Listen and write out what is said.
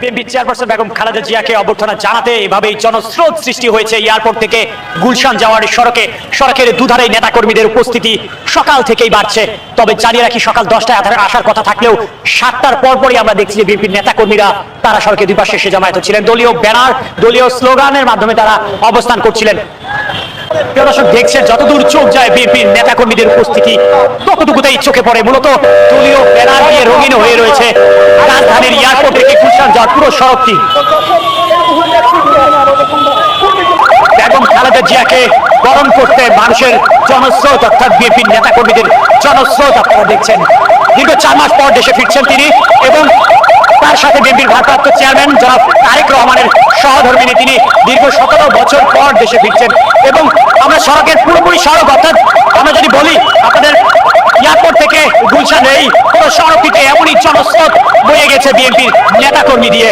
BNP chairperson Begum Khaleda জিয়াকে অভ্যর্থনা জানাতে এভাবেই জনস্রোত সৃষ্টি হয়েছে এয়ারপোর্ট থেকে গুলশান যাওয়ার সড়কে। সড়কের দুধারে নেতাকর্মীদের উপস্থিতি সকাল থেকেই বাড়ছে। তবে জানিয়ে রাখি, সকাল দশটায় আধারে আসার কথা থাকলেও সাতটার পরপরই আমরা দেখছি যে বিএনপির নেতাকর্মীরা তারা সড়কে দুই পাশে এসে জমায়েত ছিলেন দলীয় ব্যানার, দলীয় স্লোগানের মাধ্যমে তারা অবস্থান করছিলেন। প্রিয় দেখছেন, যতদূর চোখ যায় বিএনপির নেতাকর্মীদের উপস্থিতি, ততটুকুতেই চোখে পড়ে। মূলত দলীয় ব্যানার দিয়ে রঙিন হয়ে রয়েছে রাজধানীর এয়ারপোর্ট। গুলশান যাওয়ার পুরো সড়কটি বেগম খালেদা জিয়াকে বরণ করতে মানুষের জনস্রোত, অর্থাৎ বিএনপির নেতাকর্মীদের জনস্রোত আপনারা দেখছেন। দীর্ঘ চার মাস পর দেশে ফিরছেন তিনি এবং তার সাথে বিএনপির ভারপ্রাপ্ত চেয়ারম্যান জনাব তারেক রহমানের সহধর্মিনী তিনি দীর্ঘ সতেরো বছর পর দেশে ফিরছেন এবং আমরা সড়কের পুরোপুরি সড়ক, অর্থাৎ আমরা যদি বলি, আপনাদের এয়ারপোর্ট থেকে গুলশান এই পুরো সড়কটিতে এমনই জনস্রোত গেছে বিএনপির নেতাকর্মী দিয়ে।